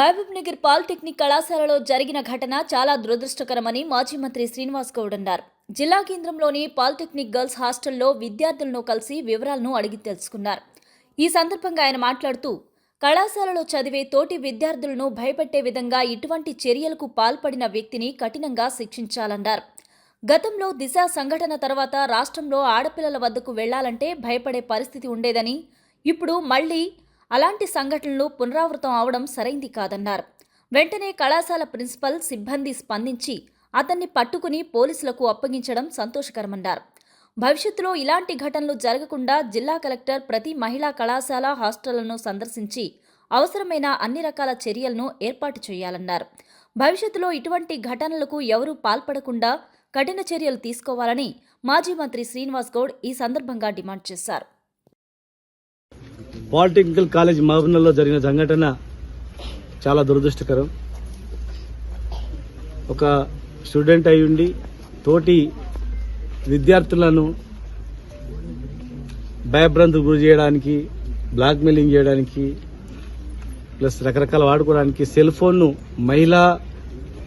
Mahabub Nagar polytechnic కళాశాలలో జరిగిన ఘటన చాలా దురదృష్టకరమని మాజీ మంత్రి శ్రీనివాస్ గౌడ్ అన్నారు. జిల్లా కేంద్రంలోని పాలిటెక్నిక్ గర్ల్స్ హాస్టల్లో విద్యార్థులను కలిసి వివరాలను అడిగి తెలుసుకున్నారు. ఈ సందర్భంగా ఆయన మాట్లాడుతూ కళాశాలలో చదివే తోటి విద్యార్థులను భయపెట్టే విధంగా ఇటువంటి చర్యలకు పాల్పడిన వ్యక్తిని కఠినంగా శిక్షించాలన్నారు. గతంలో దిశ సంఘటన తర్వాత రాష్ట్రంలో ఆడపిల్లల వద్దకు వెళ్ళాలంటే భయపడే పరిస్థితి ఉండేదని ఇప్పుడు మళ్ళీ అలాంటి సంఘటనలు పునరావృతం అవడం సరైంది కాదన్నారు. వెంటనే కళాశాల ప్రిన్సిపల్ సిబ్బంది స్పందించి అతన్ని పట్టుకుని పోలీసులకు అప్పగించడం సంతోషకరమన్నారు. భవిష్యత్తులో ఇలాంటి ఘటనలు జరగకుండా జిల్లా కలెక్టర్ ప్రతి మహిళా కళాశాల హాస్టళ్ళను సందర్శించి అవసరమైన అన్ని రకాల చర్యలను ఏర్పాటు చేయాలన్నారు. భవిష్యత్తులో ఇటువంటి ఘటనలకు ఎవరూ పాల్పడకుండా కఠిన చర్యలు తీసుకోవాలని మాజీ మంత్రి శ్రీనివాస్ గౌడ్ ఈ సందర్భంగా డిమాండ్ చేశారు. పాలిటెక్నికల్ కాలేజ్ మహబూబ్నగర్లో జరిగిన సంఘటన చాలా దురదృష్టకరం. ఒక స్టూడెంట్ అయి ఉండి తోటి విద్యార్థులను భయభ్రాంతులకు గురి చేయడానికి బ్లాక్మెయిలింగ్ చేయడానికి ప్లస్ రకరకాల వాడుకోవడానికి సెల్ ఫోన్ను మహిళా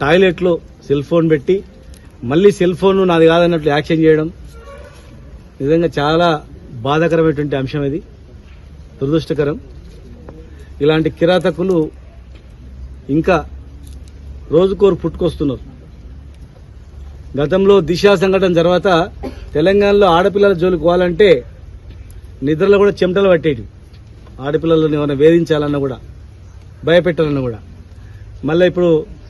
టాయిలెట్లో సెల్ ఫోన్ పెట్టి మళ్ళీ సెల్ ఫోన్ నాది కాదన్నట్లు యాక్షన్ చేయడం నిజంగా చాలా బాధాకరమైనటువంటి అంశం ఇది. దురదృష్టకరం. ఇలాంటి కిరాతకులు ఇంకా రోజుకోరు పుట్టుకొస్తున్నారు. గతంలో దిశ సంఘటన తర్వాత తెలంగాణలో ఆడపిల్లల జోలికి పోవాలంటే నిద్రలో కూడా చెమటలు పట్టేటి ఆడపిల్లలను ఏమైనా వేధించాలన్నా కూడా భయపెట్టాలన్నా కూడా. మళ్ళీ ఇప్పుడు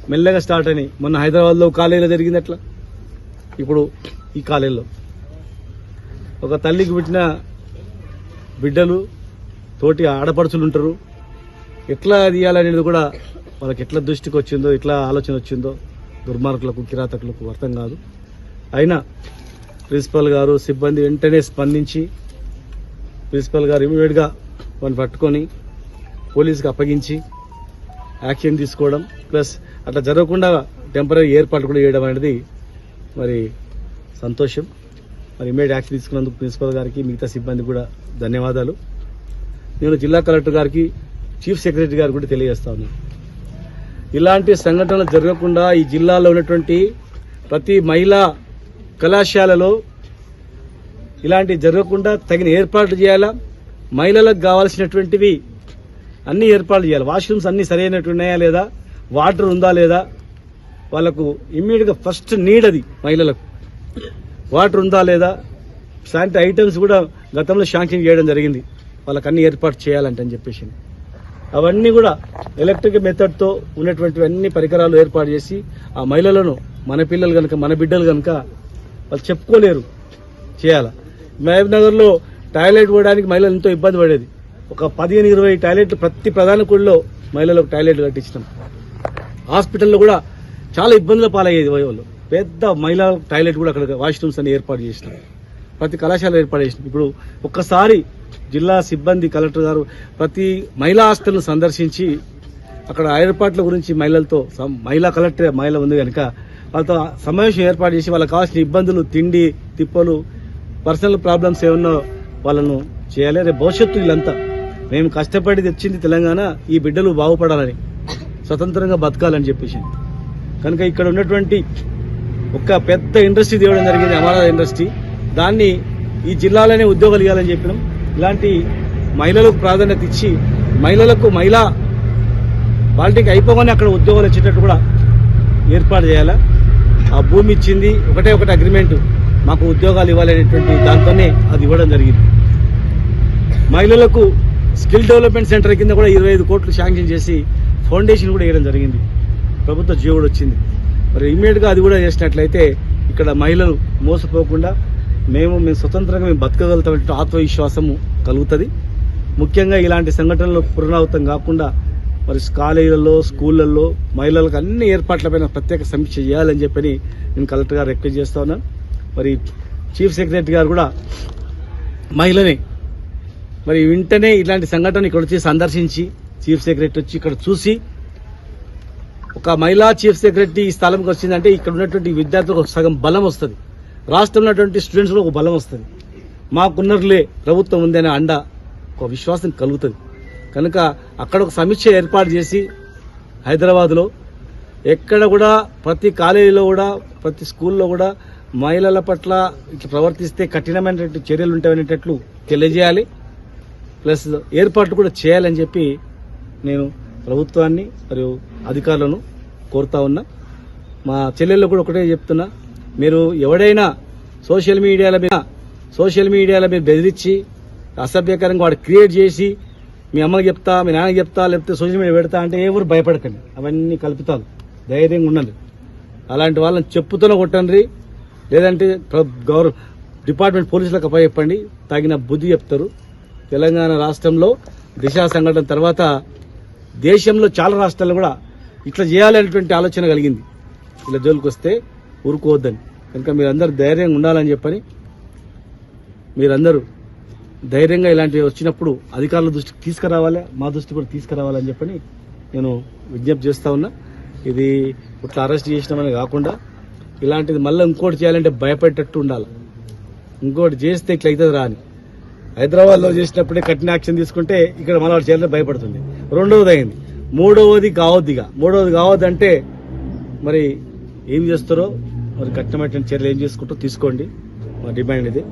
మెల్లగా స్టార్ట్ అని మొన్న హైదరాబాద్లో కాలేజీలో జరిగింది అట్లా. ఇప్పుడు ఈ కాలేజీలో. ఒక తల్లికి పుట్టిన బిడ్డలు తోటి ఆడపడుచులు ఉంటారు. ఎట్లా తీయాలనేది కూడా వాళ్ళకి ఎట్లా దృష్టికి వచ్చిందో ఎట్లా ఆలోచన వచ్చిందో దుర్మార్గులకు కిరాతకులకు అర్థం కాదు. అయినా ప్రిన్సిపల్ గారు సిబ్బంది వెంటనే స్పందించి ప్రిన్సిపల్ గారు ఇమీడియట్గా వాళ్ళని పట్టుకొని పోలీసుకి అప్పగించి యాక్షన్ తీసుకోవడం ప్లస్ అట్లా జరగకుండా టెంపరీ ఏర్పాట్లు కూడా చేయడం అనేది మరి సంతోషం. మరి ఇమీడియట్ యాక్షన్ తీసుకున్నందుకు ప్రిన్సిపల్ గారికి మిగతా సిబ్బంది కూడా ధన్యవాదాలు. నేను జిల్లా కలెక్టర్ గారికి చీఫ్ సెక్రటరీ గారికి కూడా తెలియజేస్తా ఉన్నాను ఇలాంటి సంఘటనలు జరగకుండా ఈ జిల్లాలో ఉన్నటువంటి ప్రతి మహిళా కళాశాలలో ఇలాంటి జరగకుండా తగిన ఏర్పాట్లు చేయాలా? మహిళలకు కావాల్సినటువంటివి అన్ని ఏర్పాట్లు చేయాలి? వాష్రూమ్స్ అన్ని సరైనట్టు ఉన్నాయా లేదా? వాటర్ ఉందా లేదా? వాళ్ళకు ఇమ్మీడియట్గా ఫస్ట్ నీడ్ అది మహిళలకు. వాటర్ ఉందా లేదా? శానిటరీ ఐటమ్స్ కూడా గతంలో శాంక్షన్ చేయడం జరిగింది. వాళ్ళకి అన్ని ఏర్పాటు చేయాలంటే అని చెప్పేసి. అవన్నీ కూడా ఎలక్ట్రిక్ మెథడ్తో ఉన్నటువంటి అన్ని పరికరాలు ఏర్పాటు చేసి ఆ మహిళలను మన పిల్లలు కనుక మన బిడ్డలు కనుక వాళ్ళు చెప్పుకోలేరు చేయాల. మహబూబ్ నగర్లో టాయిలెట్ పోవడానికి మహిళలు ఎంతో ఇబ్బంది పడేది. ఒక పదిహేను ఇరవై టాయిలెట్లు ప్రతి ప్రధాన కూడిలో మహిళలకు టాయిలెట్ కట్టించినాం. హాస్పిటల్లో కూడా చాలా ఇబ్బందుల పాలయ్యేది వాళ్ళు పెద్ద మహిళా టాయిలెట్ కూడా అక్కడ వాష్రూమ్స్ అన్ని ఏర్పాటు చేసినాం. ప్రతి కళాశాల ఏర్పాటు చేసినాం ఇప్పుడు ఒక్కసారి జిల్లా సిబ్బంది కలెక్టర్ గారు ప్రతి మహిళా హాస్టల్ను సందర్శించి అక్కడ ఏర్పాట్ల గురించి మహిళలతో మహిళా కలెక్టర్ మహిళ ఉంది కనుక వాళ్ళతో సమావేశం ఏర్పాటు చేసి వాళ్ళకి కావాల్సిన ఇబ్బందులు తిండి తిప్పలు పర్సనల్ ప్రాబ్లమ్స్ ఏమన్నా వాళ్ళను చేయాలి. రేపు భవిష్యత్తు వీళ్ళంతా మేము కష్టపడి తెచ్చింది తెలంగాణ ఈ బిడ్డలు బాగుపడాలని స్వతంత్రంగా బతకాలని చెప్పేసి. కనుక ఇక్కడ ఉన్నటువంటి ఒక పెద్ద ఇండస్ట్రీ తేవడం జరిగింది అమరావతి ఇండస్ట్రీ. దాన్ని ఈ జిల్లాలోనే ఉద్యోగాలు ఇవ్వాలని చెప్పినాం. ఇలాంటి మహిళలకు ప్రాధాన్యత ఇచ్చి మహిళలకు మహిళా పాలిటిక్ అయిపోగానే అక్కడ ఉద్యోగాలు వచ్చేటట్టు కూడా ఏర్పాటు చేయాలా? ఆ భూమి ఇచ్చింది ఒకటే ఒకటి అగ్రిమెంట్ మాకు ఉద్యోగాలు ఇవ్వాలనేటువంటి దాంతోనే అది ఇవ్వడం జరిగింది. మహిళలకు స్కిల్ డెవలప్మెంట్ సెంటర్ కింద కూడా ఇరవై ఐదు కోట్లు శాంక్షన్ చేసి ఫౌండేషన్ కూడా వేయడం జరిగింది. ప్రభుత్వ జీవుడు వచ్చింది. మరి ఇమ్మీడియట్గా అది కూడా చేసినట్లయితే ఇక్కడ మహిళలు మోసపోకుండా మేము మేము స్వతంత్రంగా మేము బతకగలుగుతామంటే ఆత్మవిశ్వాసము కలుగుతుంది. ముఖ్యంగా ఇలాంటి సంఘటనలు పునరావృతం కాకుండా మరి కాలేజీలలో స్కూళ్ళల్లో మహిళలకు అన్ని ఏర్పాట్లపైన ప్రత్యేక సమీక్ష చేయాలని చెప్పని నేను కలెక్టర్ గారు రిక్వెస్ట్ చేస్తా ఉన్నాను మరి చీఫ్ సెక్రటరీ గారు కూడా మహిళని మరి వెంటనే ఇలాంటి సంఘటన ఇక్కడ వచ్చి సందర్శించి చీఫ్ సెక్రటరీ వచ్చి ఇక్కడ చూసి ఒక మహిళా చీఫ్ సెక్రటరీ ఈ స్థలంకి వచ్చిందంటే ఇక్కడ ఉన్నటువంటి విద్యార్థులకు సగం బలం వస్తుంది. రాష్ట్రంలో ఉన్నటువంటి స్టూడెంట్స్లో ఒక బలం వస్తుంది. మాకున్నర్లే ప్రభుత్వం ఉందనే అండ ఒక విశ్వాసం కలుగుతుంది. కనుక అక్కడ ఒక సమీక్ష ఏర్పాటు చేసి హైదరాబాద్లో ఎక్కడ కూడా ప్రతి కాలేజీలో కూడా ప్రతి స్కూల్లో కూడా మహిళల పట్ల ఇట్లా ప్రవర్తిస్తే కఠినమైనటువంటి చర్యలు ఉంటాయనేటట్లు తెలియజేయాలి. ప్లస్ ఏర్పాట్లు కూడా చేయాలని చెప్పి నేను ప్రభుత్వాన్ని మరియు అధికారులను కోరుతా ఉన్నా. మా చెల్లెళ్ళు కూడా ఒకటే చెప్తున్నా. మీరు ఎవడైనా సోషల్ మీడియాల మీద సోషల్ మీడియాల మీద బెదిరించి అసభ్యకరంగా వాడు క్రియేట్ చేసి మీ అమ్మకి చెప్తా మీ నాన్నకి చెప్తా లేకపోతే సోషల్ మీడియా పెడతా అంటే ఎవరు భయపడకండి. అవన్నీ కల్పితాలు ధైర్యంగా ఉండండి. అలాంటి వాళ్ళని చెప్పుతూనే కొట్టండి. లేదంటే ప్ర- గౌరవ డిపార్ట్మెంట్ పోలీసులకు అప్పచెప్పండి తగిన బుద్ధి చెప్తారు. తెలంగాణ రాష్ట్రంలో దిశ సంఘటన తర్వాత దేశంలో చాలా రాష్ట్రాలు కూడా ఇట్లా చేయాలనేటువంటి ఆలోచన కలిగింది. ఇలా జోలికి వస్తే ఊరుకోవద్దని. కనుక మీరందరూ ధైర్యంగా ఉండాలని చెప్పని మీరందరూ ధైర్యంగా ఇలాంటివి వచ్చినప్పుడు అధికారుల దృష్టికి తీసుకురావాలి మా దృష్టి కూడా తీసుకురావాలని చెప్పని నేను విజ్ఞప్తి చేస్తూ ఉన్నా. ఇది ఇట్లా అరెస్ట్ చేసినామని కాకుండా ఇలాంటిది మళ్ళీ ఇంకోటి చేయాలంటే భయపడేటట్టు ఉండాలి. ఇంకోటి చేస్తే ఇట్లా అవుతుంది రాని. హైదరాబాద్లో చేసినప్పుడే కఠిన యాక్షన్ తీసుకుంటే ఇక్కడ మన వాళ్ళు చేయాలంటే భయపడుతుంది. రెండవది అయింది మూడవది కావద్దు ఇక మూడవది కావద్దంటే మరి ఏం చేస్తారో మరి కఠినమైన చర్యలు ఏం చేసుకుంటూ తీసుకోండి. మా డిమాండ్ ఇది.